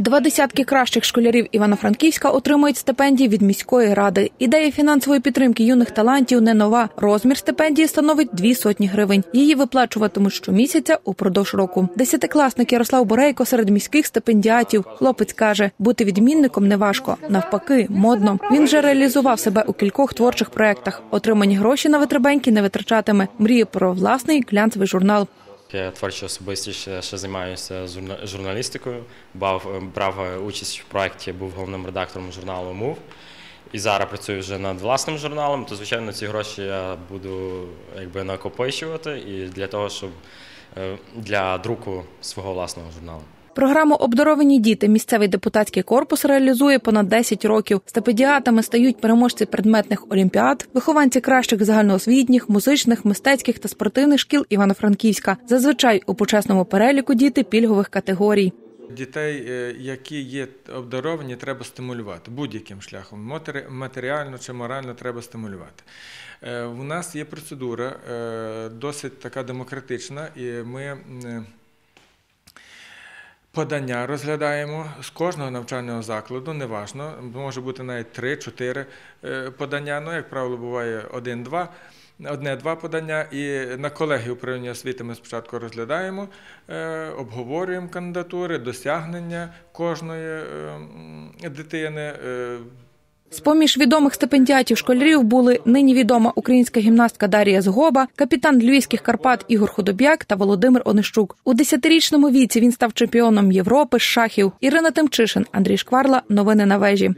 Два десятки кращих школярів Івано-Франківська отримують стипендії від міської ради. Ідея фінансової підтримки юних талантів не нова. Розмір стипендії становить дві сотні гривень. Її виплачуватимуть щомісяця упродовж року. Десятикласник Ярослав Борейко серед міських стипендіатів. Хлопець каже, бути відмінником не важко, навпаки, модно. Він вже реалізував себе у кількох творчих проєктах. Отримані гроші на витребеньки не витрачатиме. Мріє про власний глянцевий журнал. Я творчо особистість ще, займаюся журналістикою. Бав, брав участь в проєкті, був головним редактором журналу Мув. І зараз працюю вже над власним журналом, то звичайно ці гроші я буду якби накопичувати і для того, щоб е, для друку свого власного журналу. Програму Обдаровані діти місцевий депутатський корпус реалізує понад 10 років. Стипендіатами стають переможці предметних олімпіад, вихованці кращих загальноосвітніх, музичних, мистецьких та спортивних шкіл Івано-Франківська. Зазвичай у почесному переліку діти пільгових категорій. Дітей, е, які є обдаровані, треба стимулювати будь-яким шляхом. Матері- Матеріально чи морально треба стимулювати. Е, У нас є процедура е, досить така демократична, і ми подання розглядаємо з кожного навчального закладу, неважно, може бути навіть 3-4 е, подання, ну, як правило, буває один-два. Одне-два подання, і на колегію управління освіти ми спочатку розглядаємо, е, обговорюємо кандидатури, досягнення кожної е, дитини. Е, З-поміж відомих стипендіатів школярів були нині відома українська гімнастка Дарія Згоба, капітан львівських Карпат Ігор Худобяк та Володимир Онищук. У десятирічному віці він став чемпіоном Європи з шахів. Ірина Тимчишин, Андрій Шкварла. Новини на вежі.